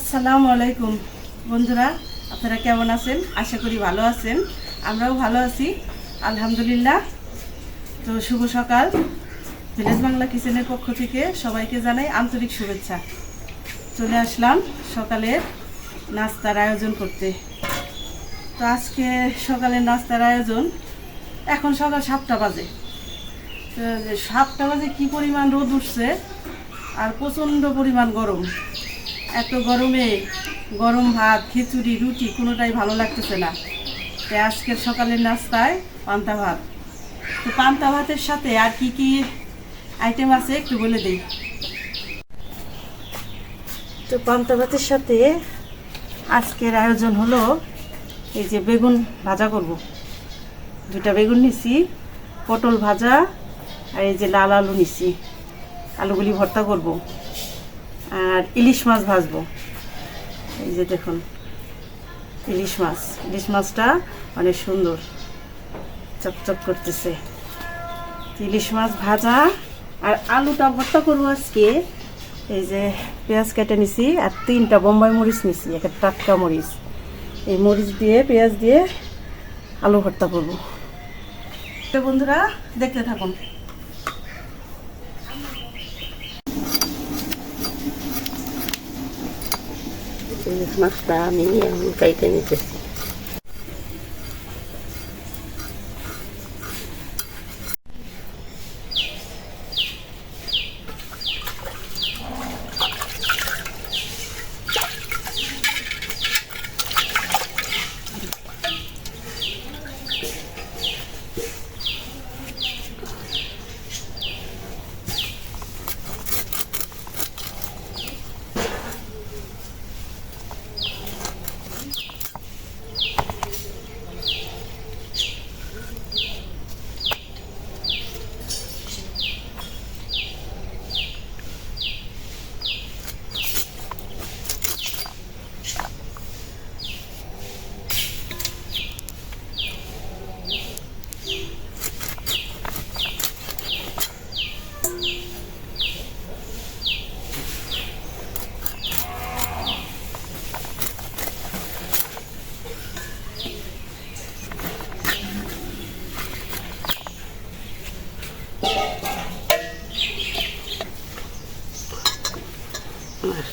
আসসালামু আলাইকুম। বন্ধুরা, আপনারা কেমন আছেন? আশা করি ভালো আছেন। আমরাও ভালো আছি, আলহামদুলিল্লাহ। তো শুভ সকাল। ভিলেজ বাংলা কিচেনের পক্ষ থেকে সবাইকে জানাই আন্তরিক শুভেচ্ছা। চলে আসলাম সকালের নাস্তার আয়োজন করতে। তো আজকে সকালের নাস্তার আয়োজন, এখন সকাল সাতটা বাজে। সাতটা বাজে কি পরিমাণ রোদ উঠছে, আর প্রচণ্ড পরিমাণ গরম। এত গরমে গরম ভাত, খিচুড়ি, রুটি কোনোটাই ভালো লাগতেছে না। তাই আজকের সকালের নাস্তায় পান্তা ভাত। তো পান্তা ভাতের সাথে আর কি কি আইটেম আছে একটু বলে দিই। তো পান্তা ভাতের সাথে আজকের আয়োজন হলো এই যে বেগুন ভাজা করব। দুটা বেগুন নিছি, পটল ভাজা আর এই যে লাল আলু নিছি। আলুগুলি ভর্তা করব। আর ইলিশ মাছ ভাজবো। এই যে দেখুন, ইলিশ মাছ। ইলিশ মাছটা অনেক সুন্দর, চকচক করতেছে। ইলিশ মাছ ভাজা আর আলুটা ভর্তা করব আজকে। এই যে পেঁয়াজ কেটে নিছি আর তিনটা বোম্বাই মরিচ নিছি একটা টাটকা মরিচ। এই মরিচ দিয়ে, পেঁয়াজ দিয়ে আলু ভর্তা করব। তো বন্ধুরা, দেখতে থাকুন। ইলিশ মাছটা আমি এখন কাইতে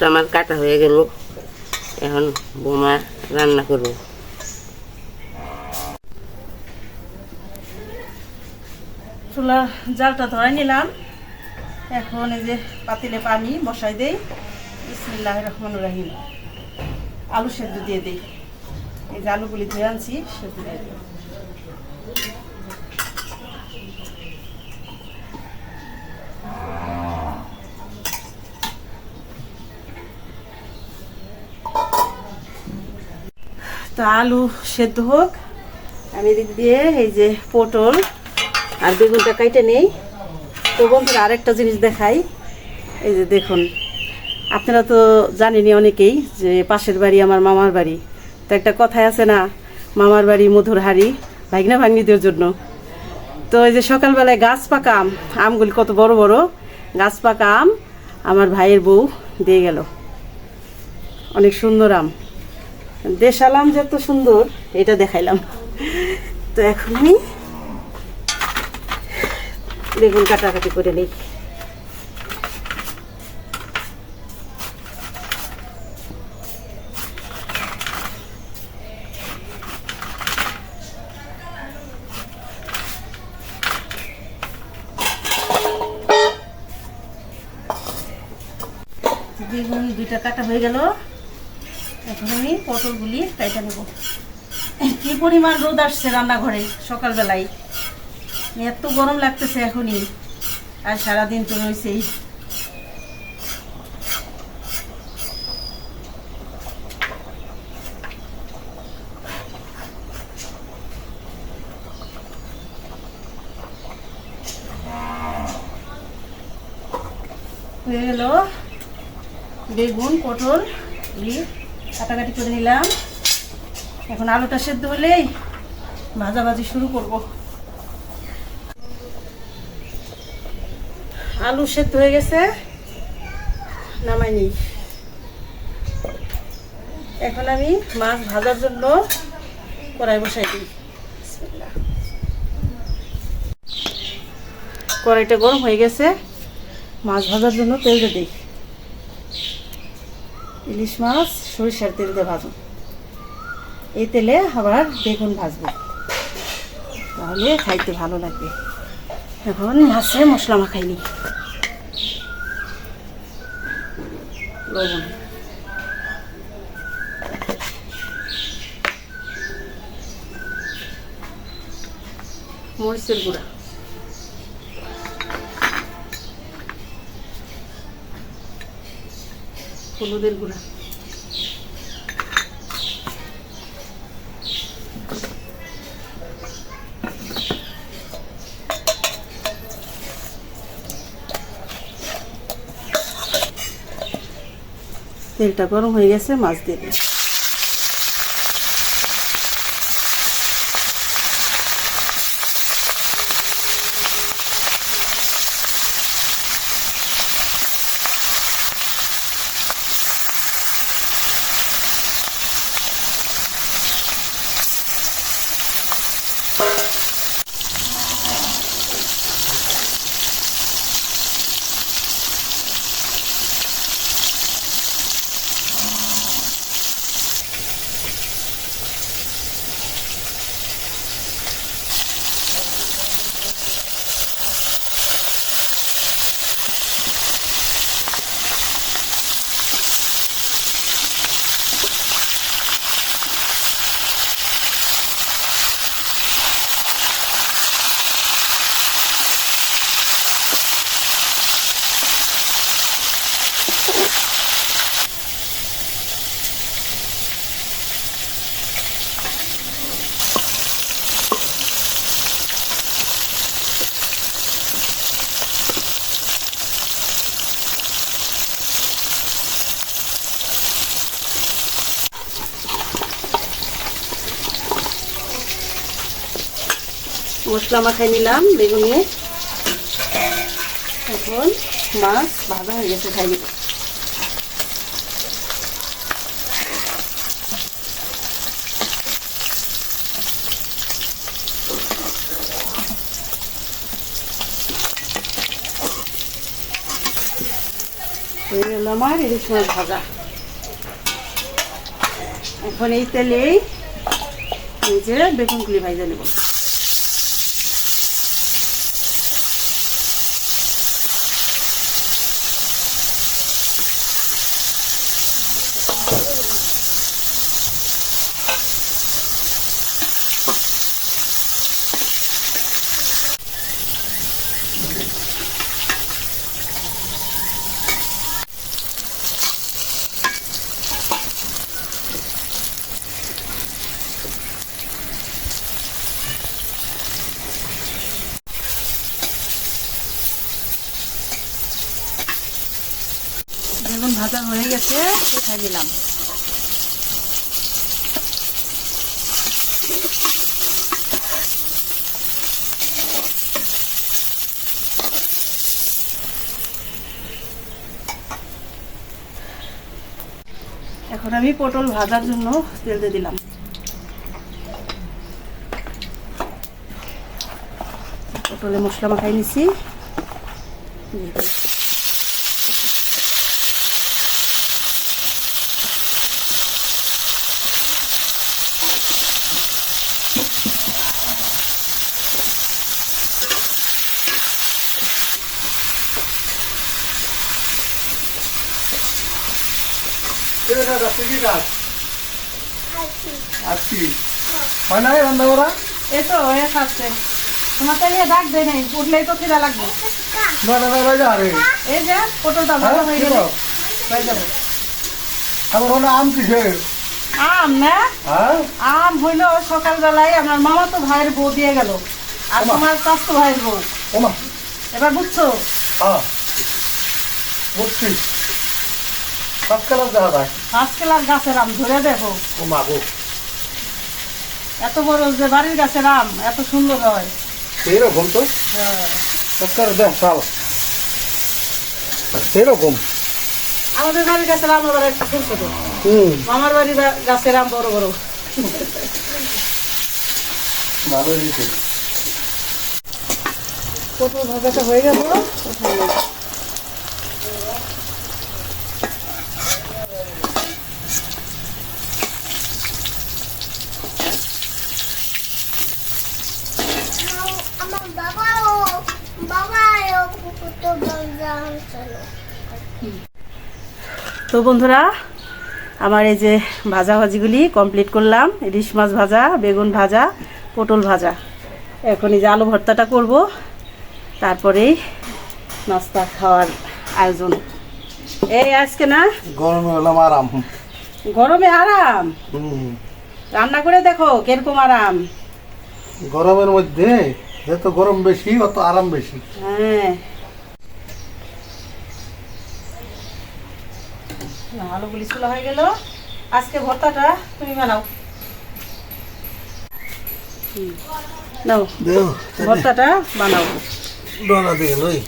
মাছটা আমার কাটা হয়ে গেল। এখন বোমা রান্না করব। চুলা, জালটা ধরে নিলাম। এখন এই যে পাতিলে পানি বসাই দেই। বিসমিল্লাহ রহমান রাহিম। আলু সেদ্ধ দিয়ে দিই। এই যে আলুগুলি ধুয়ে আনছি, সেদ্ধ দিয়ে দিই তো আলু সেদ্ধ হোক। আমি এদিক দিয়ে এই যে পটল আর বেগুনটা কাইটে নেই। তো বন্ধুরা, আরেকটা জিনিস দেখাই। এই যে দেখুন, আপনারা তো জানেনই অনেকেই যে পাশের বাড়ি আমার মামার বাড়ি। তো একটা কথাই আছে না, মামার বাড়ি মধুর হাড়ি, ভাগনা ভাগ্নিদের জন্য। তো এই যে সকালবেলায় গাছ পাকা আম, আমগুলি কত বড় বড়, গাছ পাকা আম আমার ভাইয়ের বউ দিয়ে গেল। অনেক সুন্দর আম। দেশাল যত সুন্দর, এটা দেখাইলাম। তো এখন আমি বেগুন কাটাকাটি করে নিই। বেগুন দুইটা কাটা হয়ে গেল। এখন আমি পটলগুলি কাইটা নেব। কি পরিমাণ রোদ আসছে রান্নাঘরে সকালবেলায়। এত গরম লাগতেছে এখনই, আর সারাদিন তো রয়েছেই। হয়ে গেল বেগুন, পটল এগুলি কাটাকাটি করে নিলাম। এখন আলুটা সেদ্ধ হলেই ভাজাভাজি শুরু করব। আলু সেদ্ধ হয়ে গেছে। নামাই নিই। এখন আমি মাছ ভাজার জন্য কড়াই বসাই দিই। কড়াইটা গরম হয়ে গেছে। মাছ ভাজার জন্য তেল দিই। ইলিশ মাছ সরিষার তেল দিয়ে ভাজুন এই তেলে আবার বেগুন ভাজবো। তাহলে খাইতে ভালো লাগবে। এখন মাছে মশলা মাখাইনি লবণ। মরিচের গুঁড়া। হলুদের গুঁড়া। তেলটা গরম হয়ে গেছে মাছ দিয়ে মশলা মাখাই নিলাম, বেগুনে এখন মাছ ভাজা হয়ে গেছে, খাই গেল আমার ইলিশ মাছ ভাজা। এখন এই তেলেই যে বেগুনগুলি ভাজা নেব। Yes. এখন আমি পটল ভাজার জন্য তেল দিয়ে দিলাম। পটলে মশলা মাখাই নিছি। দিয়ে দিই। আজকে। হয় রান্না করা? এই তো হয়ে খাচ্ছে। তোমার তো নিয়ে ডাক দেয় নাই উঠলেই তো খিদা লাগবে। না না না রাজা আরে। এই যে পটলটা হ্যাঁ ভালো হয়ে গেল। বলো? যাবে। আমার হলো আম কিসের? আম না? হ্যাঁ? আম হইল সকালবেলায় আমার মামা তো ভাইয়ের বউ দিয়ে গেল। আর। তোমার চাস্তো ভাইয়ের বউ। এবার বুঝছ? হ্যাঁ। বুঝছি। পাঁচ কালার দেখা যায়। পাঁচ কেলার গাছের আম ধরে দেখো ও মা এত বড় যে বাড়ির গাছের আম এত সুন্দর হয়। সেরকম তো? হ্যাঁ। দেখ চাল। সেরকম আমাদের বাড়ির গাছের আম আবার একটু ছোট ছোট হুম। মামার বাড়ি গাছের আম বড় বড়। ভালো হয়েছে। পটল ভাজাটা হয়ে গেল আমার বাবাও বাবাও কত বাজা ছিল তো বন্ধুরা আমার এই যে ভাজা ভাজিগুলি কমপ্লিট করলাম। ইলিশ মাছ ভাজা বেগুন ভাজা পটল ভাজা। এখন এই যে আলু ভর্তাটা করব। তারপরেই নাস্তা খাওয়ার আয়োজন। এই আজকে না? গরমে হলাম আরাম। গরমে আরাম? রান্না করে দেখো কীরকম আরাম? গরমের মধ্যে যত গরম বেশি অত আরাম বেশি। হ্যাঁ। আলুগুলি ছোলা হয়ে গেল। আজকে ভর্তাটা তুমি বানাও। নাও ভর্তাটা বানাও। ডলা দিয়ে লই।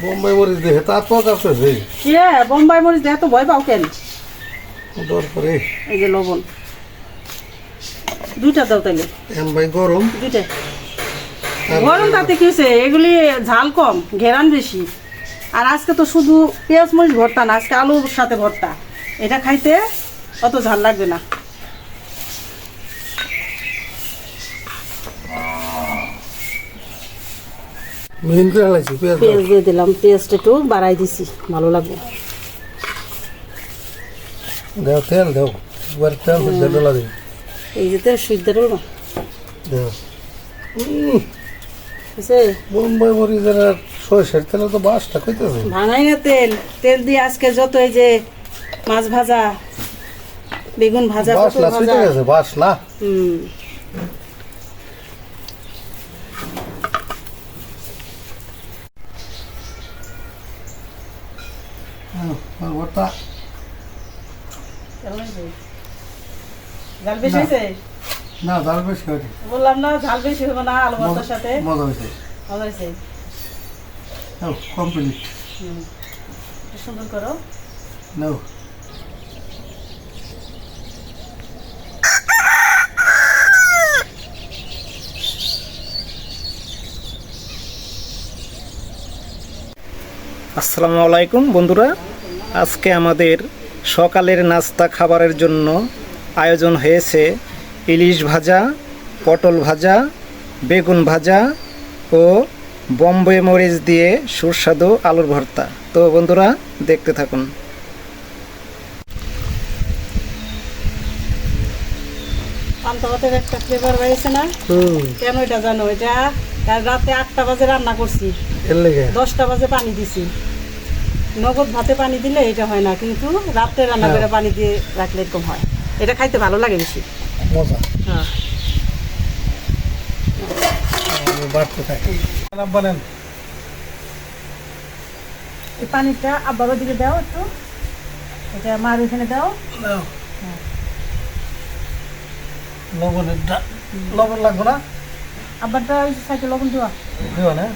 বোম্বাই মরিচ দেখে তার তো রে কে? বোম্বাই মরিচ দেখ তো ভয় পাও কেন? দর করে। এই যে লবণ। দুইটা দাও তাইলে এম ভাই গরম। দুইটা। গরম তাতে কি হয়েছে? এগুলি ঝাল কম ঘেরান বেশি। আর আজকে তো শুধু পেঁয়াজ মরিচ ভর্তা না আজকে আলুর সাথে ভর্তা। এটা খাইতে অত ঝাল লাগবে না। পেঁয়াজ পেঁয়াজ দিয়ে দিলাম পেঁয়াজটা একটু বাড়াই দিছি ভালো লাগবে। দেও তেল দেও একবার তেল দিয়ে ডলা দিই এই যে তেল বোম্বাই মরিচের সরষের তেলে তো বাসটা কইতেছে? ভাঙাই না তেল। তেল দিয়ে আজকে যত এই যে মাছ ভাজা বেগুন ভাজা ছুটে গেছে বাস না হুম ওটা ঝাল বেশি হয়েছে? না বেশি বললাম না ঝাল বেশি হবে না আলু ভর্তার সাথে। মজা হয়েছে। ভালো হয়েছে? নাও কমপ্লিট সুন্দর করো। নাও আসসালামু আলাইকুম বন্ধুরা। আজকে আমাদের সকালের নাস্তা খাবারের জন্য আয়োজন হয়েছে ইলিশ ভাজা পটল ভাজা বেগুন ভাজা ও বম্বে মরিচ দিয়ে সুস্বাদু আলুর ভর্তা। তো বন্ধুরা দেখতে থাকুন। পান্তা ভাতের একটা ফ্লেভার বেড়েছে না? কেন এটা জানো? এটা রাতে আটটা বাজে রান্না করছি। দশটা বাজে পানি দিছি। নগদ ভাতে পানি দিলে এটা হয় না কিন্তু রাত্রে রান্না করে পানি দিয়ে রাখলে এরকম হয়। এটা খাইতে ভালো লাগে বেশি। মজা। হ্যাঁ। এই পানিটা আব্বার দিকে দাও একটু। এটা মার ওইখানে দাও। নাও লবণের ডা- লবণ লাগবে না? আব্বারটা ওই সাইকেল লবণ দেওয়া দিও না?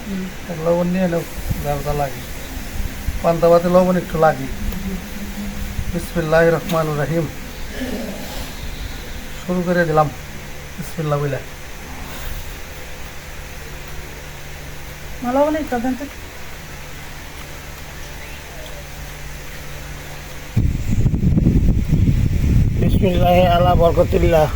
লবণ নিয়ে নাও দারদা লাগে। পান্তা ভাতে লবণ একটু লাগে। বিসমিল্লাহ রহমান রাহিম। শুরু করে দিলাম। বিসমিল্লাহ বলে দেন তো। বিসমিল্লাহ আলা বরকতুল্লাহ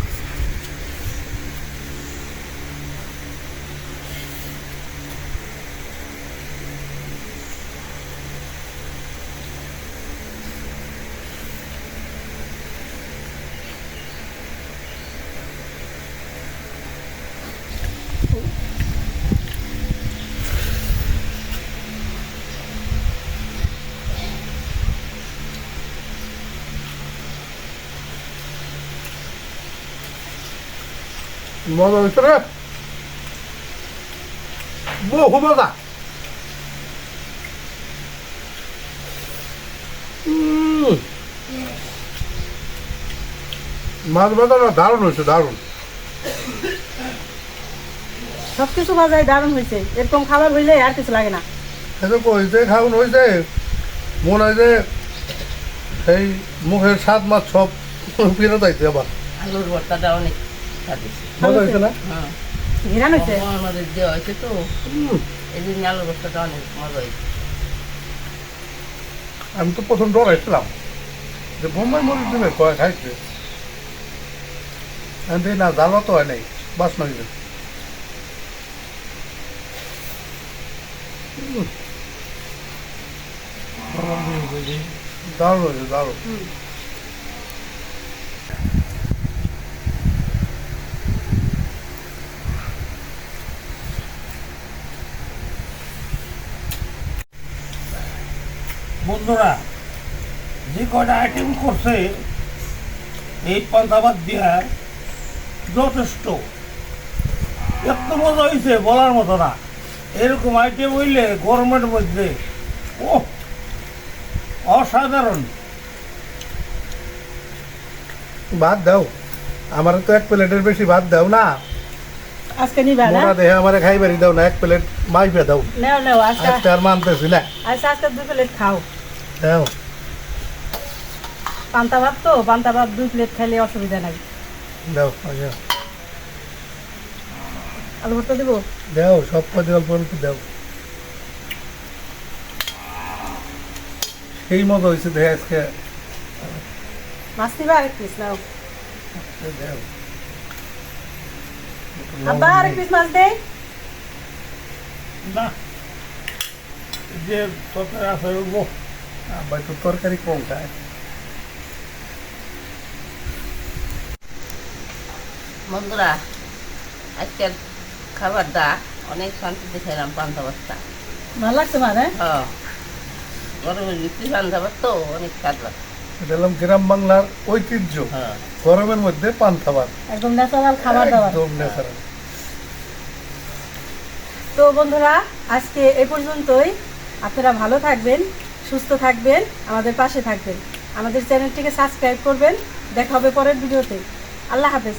মজা হয়েছে রে বহু মজা উম। মাছ ভাজাটা দারুণ হয়েছে দারুণ সব কিছু দারুণ হয়েছে এরকম খাবার হইলে আর কিছু লাগে না। এত কইতে খাওয়ান হয়েছে মনে হয় যে এই মুখের স্বাদ মাছ সব ফেরত আইছে আবার আলুর ভর্তাটা অনেক মজা হয়েছে না? হ্যাঁ। হয়েছে? আমাদের দেওয়া হয়েছে তো। এই জন্য আলুর ভর্তাটা অনেক মজা হয়েছে। আমি তো প্রথম ডরাইছিলাম যে বোম্বাই মরিচ দিবে কয় খাইছে? আমি না জালও তো হয় নাই বাসনা হয়েছে দারুণ হয়েছে দারুণ। বন্ধুরা যে কয়টা আইটেম করছে এই পান্তাবাদ দিয়া যথেষ্ট। এত মজা হয়েছে বলার মতো না। এরকম আইটেম হইলে গরমের মধ্যে ও অসাধারণ। বাদ দাও। আমার তো এক প্লেটের বেশি ভাত দাও না। আজকে নিবা না? মোটা দেহে আমার খাইবারই দাও না এক প্লেট মাইপে দাও। নেও নেও আজকে আজকে আর মানতেছি না। আজকে আজকে দুই প্লেট খাও। দাও। পান্তা ভাত তো পান্তা ভাত দুই প্লেট খাইলে অসুবিধা নাই। দাও আচ্ছা। আলু ভর্তা দেবো? দাও সব কদি অল্প অল্প দাও। সেই মজা হয়েছে দেখে আজকে। মাছ নিবা আরেক পিস নাও। দাও। আব্বা আরেক পিস মাছ দে। না যে তরকারি আছে ও আবার তো তরকারি কম খায় বন্ধুরা আজকের খাবারটা অনেক শান্তিতে খেলাম পান্তা ভাতটা ভালো লাগছে মা হ্যাঁ? হ্যাঁ গরমের ভিত্তি পান্তা ভাত তো অনেক স্বাদ লাগে। এটা হলাম গ্রাম বাংলার ঐতিহ্য হ্যাঁ গরমের মধ্যে পান খাবার একদম ন্যাচারাল খাবার দাবার। একদম ন্যাচারাল তো বন্ধুরা আজকে এ পর্যন্তই। আপনারা ভালো থাকবেন। সুস্থ থাকবেন, আমাদের পাশে থাকবেন। আমাদের চ্যানেলটিকে সাবস্ক্রাইব করবেন। দেখা হবে পরের ভিডিওতে। আল্লাহ হাফেজ।